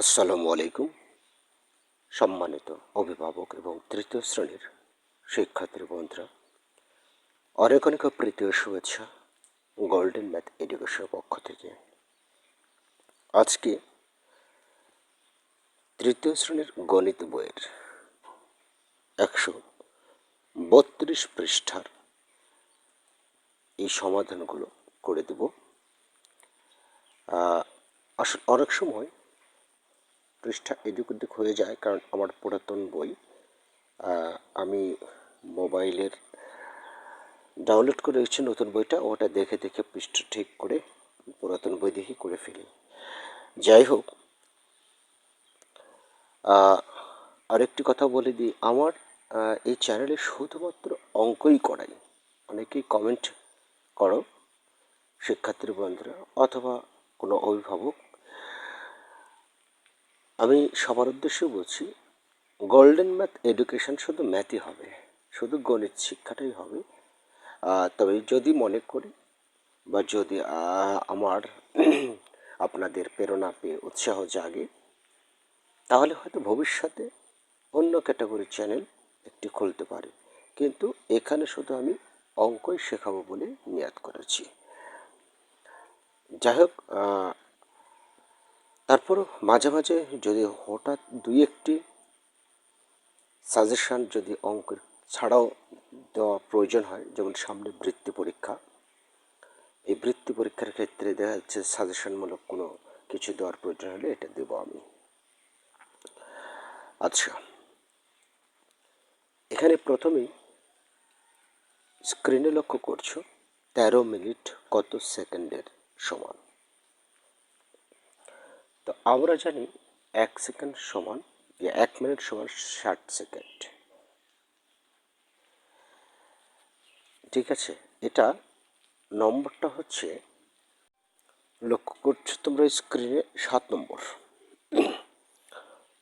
আসসালামু আলাইকুম। সম্মানিত অভিভাবক এবং তৃতীয় শ্রেণির শিক্ষার্থী বন্ধুরা, অনেক অনেক প্রীতি ও শুভেচ্ছা গোল্ডেন ম্যাথ এডুকেশনের পক্ষ থেকে। আজকে তৃতীয় শ্রেণির গণিত বইয়ের একশো বত্রিশ পৃষ্ঠার এই সমাধানগুলো করে দেব। আসলে অনেক সময় পৃষ্ঠা এদিক ওদিক হয়ে যায়, কারণ আমার পুরাতন বই। আমি মোবাইলের ডাউনলোড করে রেখেছি নতুন বইটা, ওটা দেখে দেখে পৃষ্ঠা ঠিক করে পুরাতন বই দেখে করে ফেলি। যাই হোক আরেকটি কথা বলে দিই, আমার এই চ্যানেলে শুধুমাত্র অঙ্কই করাই। অনেকেই কমেন্ট করো শিক্ষার্থীর বন্ধুরা, অথবা কোনো অভিভাবক আমি সবার উদ্দেশ্যে বলছি গোল্ডেন ম্যাথ এডুকেশন শুধু ম্যাথই হবে, শুধু গণিত শিক্ষাটাই হবে। তবে যদি মনে করি বা যদি আমার আপনাদের প্রেরণা পেয়ে উৎসাহ জাগে, তাহলে হয়তো ভবিষ্যতে অন্য ক্যাটাগরির চ্যানেল একটি খুলতে পারি। কিন্তু এখানে শুধু আমি অঙ্কই শেখাবো বলে নিয়াদ করেছি। যাই হোক তারপরও মাঝে মাঝে যদি হঠাৎ দুই একটি সাজেশান যদি অঙ্কের ছাড়াও দেওয়া প্রয়োজন হয়, যেমন সামনে বৃত্তি পরীক্ষা, এই বৃত্তি পরীক্ষার ক্ষেত্রে দেখা যাচ্ছে সাজেশনমূলক কোনো কিছু দেওয়ার প্রয়োজন হলে এটা দেব আমি। আচ্ছা এখানে প্রথমেই স্ক্রিনে লক্ষ্য করছ, তেরো মিনিট কত সেকেন্ডের সমান? তো আমরা জানি এক সেকেন্ড সমান এক মিনিট সমান ষাট সেকেন্ড। ঠিক আছে? এটা নম্বরটা হচ্ছে, লক্ষ্য করছ তোমরা স্ক্রিনে সাত নম্বর।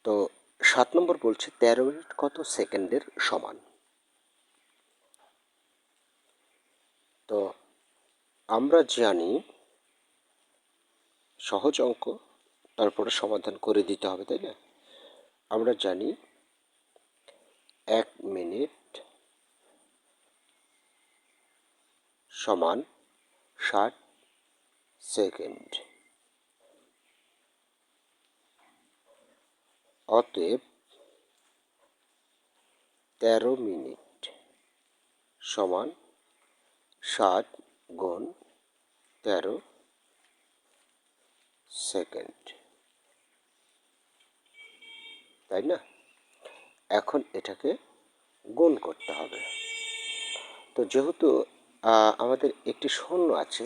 তো সাত নম্বর বলছে তেরো মিনিট কত সেকেন্ডের সমান? তো আমরা জানি, সহজ অঙ্ক তারপরে সমাধান করে দিতে হবে, তাই না? আমরা জানি এক মিনিট সমান ষাট সেকেন্ড। অতএব তেরো মিনিট সমান ষাট গুণ তেরো সেকেন্ড। তাই না? এখন এটাকে গুণ করতে হবে। তো যেহেতু আমাদের একটি শূন্য আছে,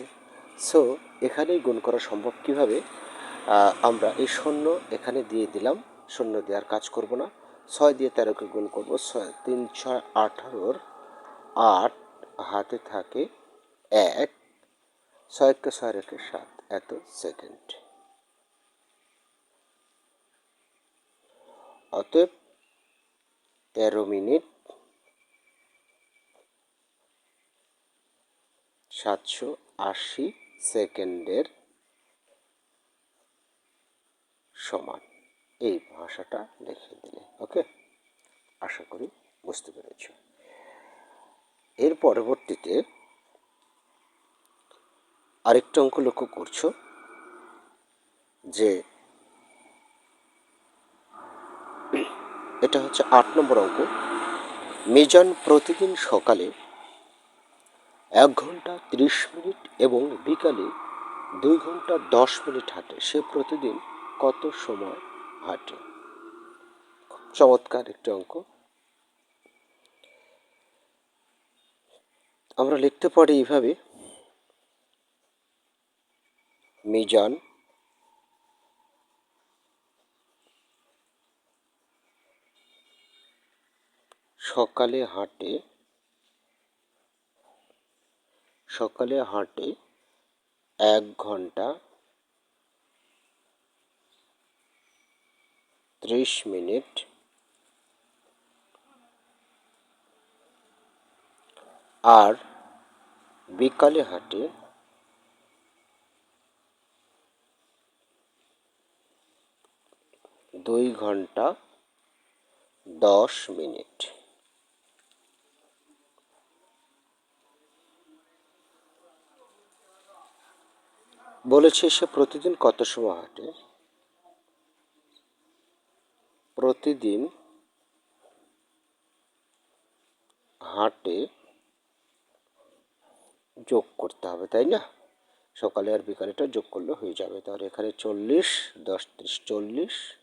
সো এখানেই গুণ করা সম্ভব কীভাবে? আমরা এই শূন্য এখানে দিয়ে দিলাম শূন্য দেওয়ার কাজ করব না। ছয় দিয়ে তেরোকে গুণ করব, ছয়, তিন, ছয়, আঠারোর আট হাতে থাকে এক, ছয়কে ছয় রেখে সাত, এত সেকেন্ড। অতএব তেরো মিনিট সাতশো আশি সেকেন্ডের সমান। এই ভাষাটা লিখে দিলে, ওকে? আশা করি বুঝতে পেরেছ। এর পরবর্তীতে আরেকটা অঙ্ক লক্ষ্য করছ, যে এটা হচ্ছে আট নম্বর অঙ্ক। মিজান প্রতিদিন সকালে এক ঘণ্টা ত্রিশ মিনিট এবং বিকালে দুই ঘণ্টা দশ মিনিট হাঁটে। সে প্রতিদিন কত সময় হাঁটে? খুব চমৎকার একটি অঙ্ক। আমরা লিখতে পারি এইভাবে, মিজান সকালে হাঁটে সকালে হাঁটে এক ঘণ্টা ত্রিশ মিনিট। আর বিকালে হাঁটে দুই ঘণ্টা দশ মিনিট। বলেছে সে প্রতিদিন কত সময় হাঁটে? প্রতিদিন হাঁটে যোগ করতে হবে, তাই না? সকালে আর বিকালেটা যোগ করলে হয়ে যাবে। তাহলে এখানে চল্লিশ, দশ, ত্রিশ, চল্লিশ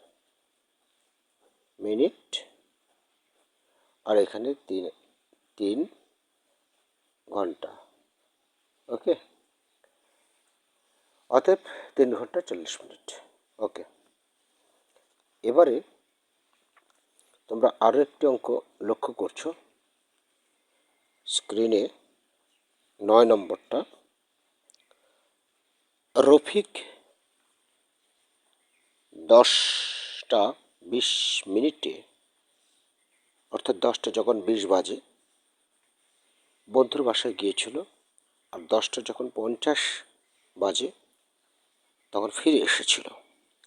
মিনিট। আর এখানে তিন তিন ঘণ্টা। ওকে? অতএব তিন ঘণ্টা চল্লিশ মিনিট। ওকে এবারে তোমরা আরও একটি অঙ্ক লক্ষ্য করছ। স্ক্রিনে নয় নম্বরটা। রফিক দশটা বিশ মিনিটে, অর্থাৎ দশটা যখন বিশ বাজে, বন্ধুর বাসায় গিয়েছিল। আর দশটা যখন পঞ্চাশ বাজে তখন ফিরে এসেছিল।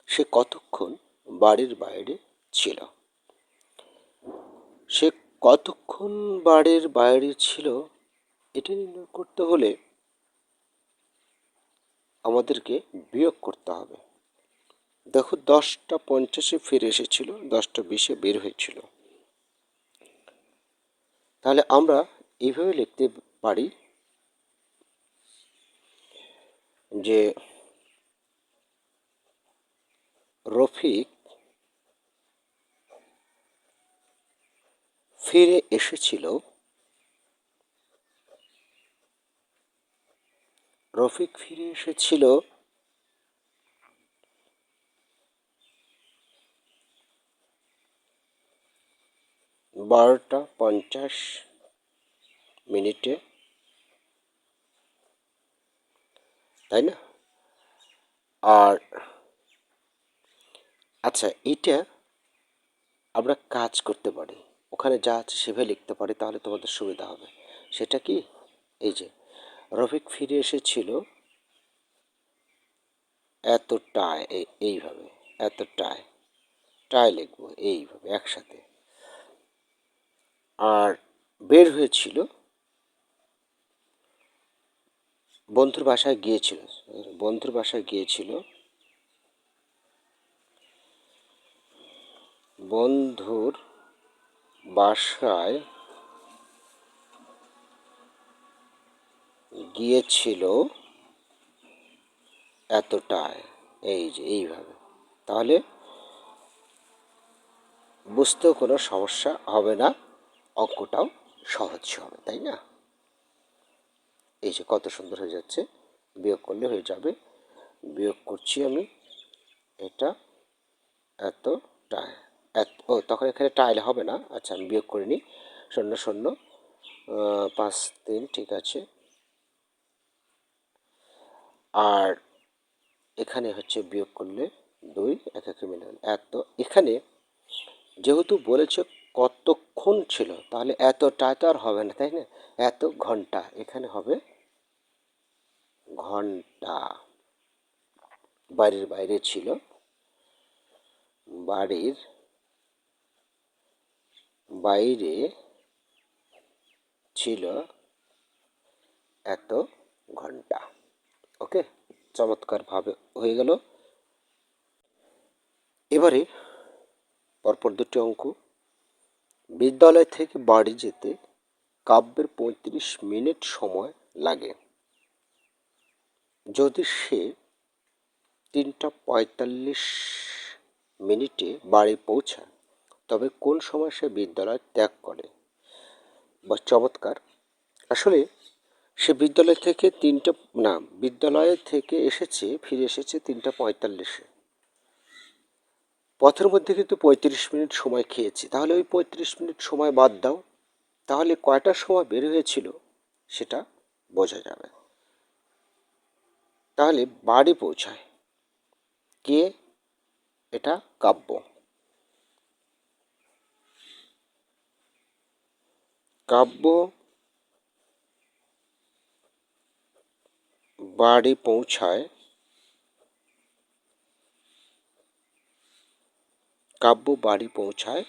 সে কতক্ষণ বাড়ির বাইরে ছিল? সে কতক্ষণ বাড়ির বাইরে ছিল এটা নির্ণয় করতে হলে আমাদেরকে বিয়োগ করতে হবে। দেখো, দশটা পঞ্চাশে ফিরে এসেছিল, দশটা বিশে বের হয়েছিল। তাহলে আমরা এইভাবে লিখতে পারি যে রফিক ফিরে এসেছিল। রফিক ফিরে এসেছিল বারোটা পঞ্চাশ মিনিটে। তাই না? আর আচ্ছা এটা আমরা কাজ করতে পারি। ওখানে যা আছে সেভাবে লিখতে পারি, তাহলে তোমাদের সুবিধা হবে। সেটা কি? এই যে, রফিক ফিরে এসেছিল এতটায় এইভাবে এতটায় টায় লিখব, এইভাবে, একসাথে। আর বের হয়েছিল, বন্ধুর বাসায় গিয়েছিল, বন্ধুর বাসায় গিয়েছিল বন্ধুর বাসায় গিয়েছিল এতটায়। এই যে, এইভাবে। তাহলে বুঝতেও কোনো সমস্যা হবে না, অঙ্কটাও সহজ হবে, তাই না? এই যে, কত সুন্দর হয়ে যাচ্ছে। বিয়োগ করলে হয়ে যাবে। বিয়োগ করছি আমি। এটা এতটায়। এত ও, তখন এখানে টাইলে হবে না। আচ্ছা আমি বিয়োগ করে নিই শূন্য শূন্য। পাঁচ, তিন, ঠিক আছে। আর এখানে হচ্ছে বিয়োগ করলে দুই, এক, একে মিলন এত, এখানে যেহেতু বলেছে কতক্ষণ ছিল, তাহলে এতটা তো আর হবে না, তাই না? এত ঘণ্টা, এখানে হবে ঘণ্টা। বাড়ির বাইরে ছিল। বাড়ির বাইরে ছিল এত ঘণ্টা। ওকে? চমৎকারভাবে হয়ে গেল। এবারে পরপর দুটি অঙ্ক। বিদ্যালয় থেকে বাড়ি যেতে কাব্যের পঁয়ত্রিশ মিনিট সময় লাগে। যদি সে তিনটা পঁয়তাল্লিশ মিনিটে বাড়ি পৌঁছায় তবে কোন সময় সে বিদ্যালয় ত্যাগ করে? বা চমৎকার। আসলে সে বিদ্যালয় থেকে তিনটা, না, বিদ্যালয় থেকে এসেছে, ফিরে এসেছে তিনটা পঁয়তাল্লিশে। পথের মধ্যে কিন্তু পঁয়ত্রিশ মিনিট সময় খেয়েছে। তাহলে ওই পঁয়ত্রিশ মিনিট সময় বাদ দাও। তাহলে কয়টার সময় বের হয়েছিল সেটা বোঝা যাবে। তাহলে বাড়ি পৌঁছায়। কে? এটা কাব্য। কাব্য বাড়ি পৌঁছায়। কাব্য বাড়ি পৌঁছায়।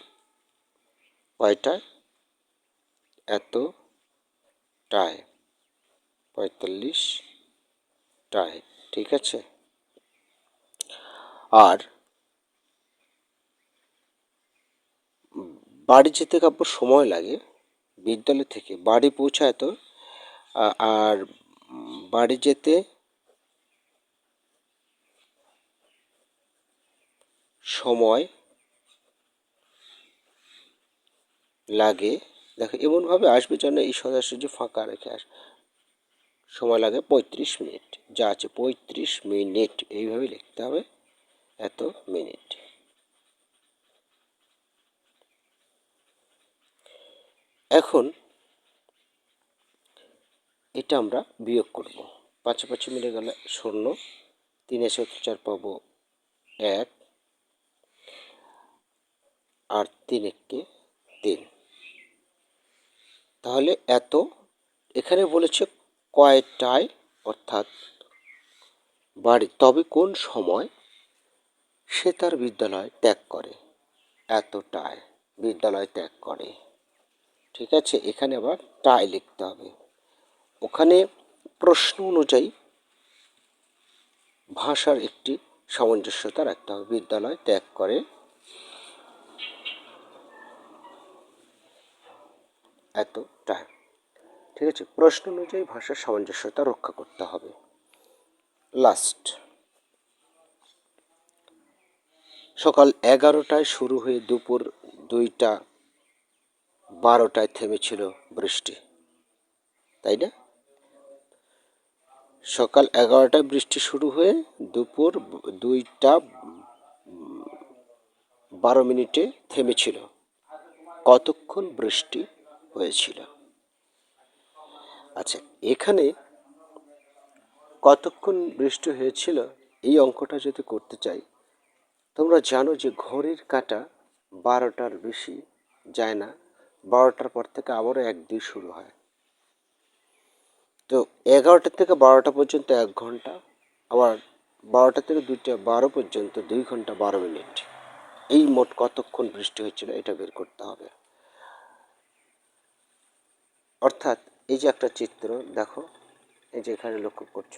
কয়টায়? এতটায়। পঁয়তাল্লিশ টায় ঠিক আছে? আর বাড়ি যেতে কাব্য সময় লাগে। বিদ্যালয় থেকে বাড়ি পৌঁছায় তো আর বাড়ি যেতে সময় লাগে। দেখো, এমনভাবে আসবে যেন এই সদস্য ফাঁকা রেখে আস, সময় লাগে পঁয়ত্রিশ মিনিট। যা আছে পঁয়ত্রিশ মিনিট। এইভাবে লিখতে হবে, এত মিনিট। এখন এটা আমরা বিয়োগ করব। পাঁচে পাঁচে মিলে গেলে শূন্য, তিনে সত্তর চার পাবো এক, আর তিন এককে তিন। তাহলে এত, এখানে বলেছে কয়টায়, অর্থাৎ বাড়ি, তবে কোন সময় সে তার বিদ্যালয় ত্যাগ করে? এতটায় বিদ্যালয় ত্যাগ করে। ঠিক আছে? এখানে আবার টাই লিখতে হবে। ওখানে প্রশ্ন অনুযায়ী ভাষার একটি সামঞ্জস্যতা রাখতে হবে। বিদ্যালয় ত্যাগ করে। এতটা ঠিক আছে? প্রশ্ন অনুযায়ী ভাষার সামঞ্জস্যতা রক্ষা করতে হবে। লাস্ট সকাল এগারোটায় শুরু হয়ে দুপুর দুইটা বারোটায় থেমেছিল বৃষ্টি, তাই না? সকাল এগারোটায় বৃষ্টি শুরু হয়ে দুপুর দুইটা বারো মিনিটে থেমেছিল। কতক্ষণ বৃষ্টি হয়েছিল? আচ্ছা এখানে কতক্ষণ বৃষ্টি হয়েছিল এই অঙ্কটা যদি করতে চাই, তোমরা জানো যে ঘড়ির কাটা বারোটার বেশি যায় না। বারোটার পর থেকে আবারও এক দুই শুরু হয়। তো এগারোটা থেকে বারোটা পর্যন্ত এক ঘণ্টা, আবার বারোটা থেকে দুইটা বারো পর্যন্ত দুই ঘণ্টা বারো মিনিট। এই মোট কতক্ষণ বৃষ্টি হয়েছিল এটা বের করতে হবে। অর্থাৎ এই যে একটা চিত্র, দেখো, এই যে এখানে লক্ষ্য করছ।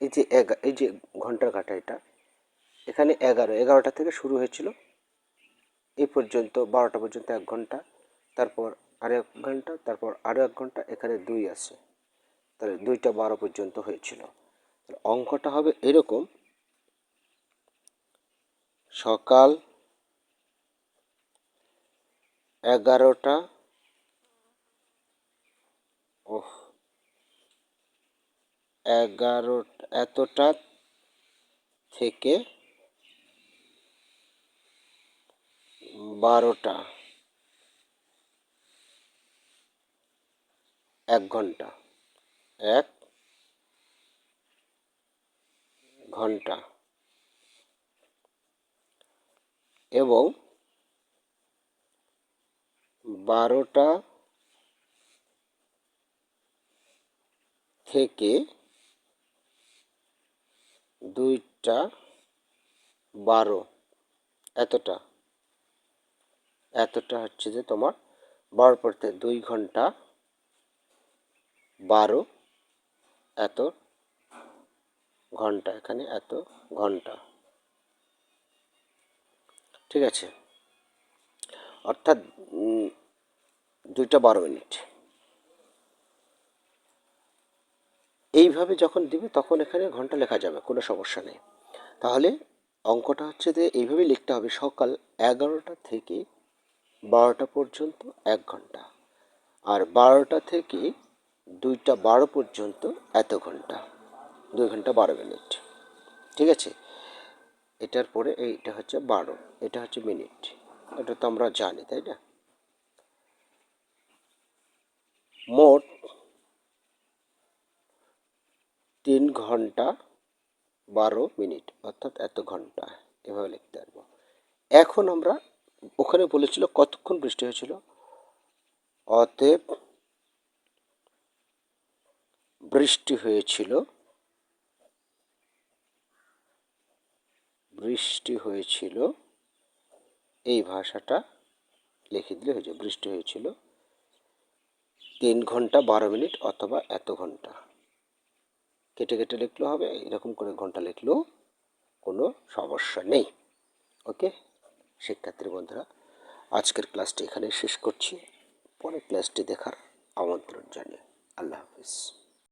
এই যে এই যে ঘণ্টার কাটা এটা, এখানে এগারো, এগারোটা থেকে শুরু হয়েছিল। এই পর্যন্ত বারোটা পর্যন্ত এক ঘণ্টা, তারপর আরও এক ঘণ্টা, তারপর আরও এক ঘণ্টা, এখানে দুই আছে। তাহলে দুইটা বারো পর্যন্ত হয়েছিল। তাহলে অঙ্কটা হবে এরকম। সকাল এগারোটা। ওহ, এগারো, এতটা থেকে বারোটা। এক ঘণ্টা। এক ঘণ্টা। এবং বারোটা থেকে দুইটা বারো। এতটা। এতটা হচ্ছে যে তোমার বারো পড়তে দুই ঘণ্টা বারো এত ঘণ্টা, এখানে এত ঘণ্টা। ঠিক আছে? অর্থাৎ দুইটা বারো মিনিট। এইভাবে যখন দিবে তখন এখানে ঘণ্টা লেখা যাবে, কোনো সমস্যা নেই। তাহলে অঙ্কটা হচ্ছে যে এইভাবে লিখতে হবে সকাল এগারোটা থেকে বারোটা পর্যন্ত এক ঘণ্টা। আর বারোটা থেকে দুইটা বারো পর্যন্ত এত ঘণ্টা। দুই ঘণ্টা বারো মিনিট। ঠিক আছে? এটার পরে এইটা হচ্ছে বারো। এটা হচ্ছে মিনিট। এটা তো আমরা জানি, তাই না? মোট তিন ঘণ্টা বারো মিনিট, অর্থাৎ এত ঘণ্টা। এভাবে লিখতে পারব। এখন আমরা ওখানে বলেছিল কতক্ষণ বৃষ্টি হয়েছিল? অতএব বৃষ্টি হয়েছিল। বৃষ্টি হয়েছিল। এই ভাষাটা লিখে দিলে হয়ে যাবে বৃষ্টি হয়েছিল তিন ঘণ্টা বারো মিনিট অথবা এত ঘণ্টা। কেটে কেটে লিখলেও হবে, এরকম করে ঘণ্টা লিখলেও কোনো সমস্যা নেই। ওকে? শিক্ষার্থী বন্ধুরা আজকের ক্লাসটি এখানে শেষ করছি। পরের ক্লাসটি দেখার আমন্ত্রণ জানিয়ে আল্লাহ হাফিজ।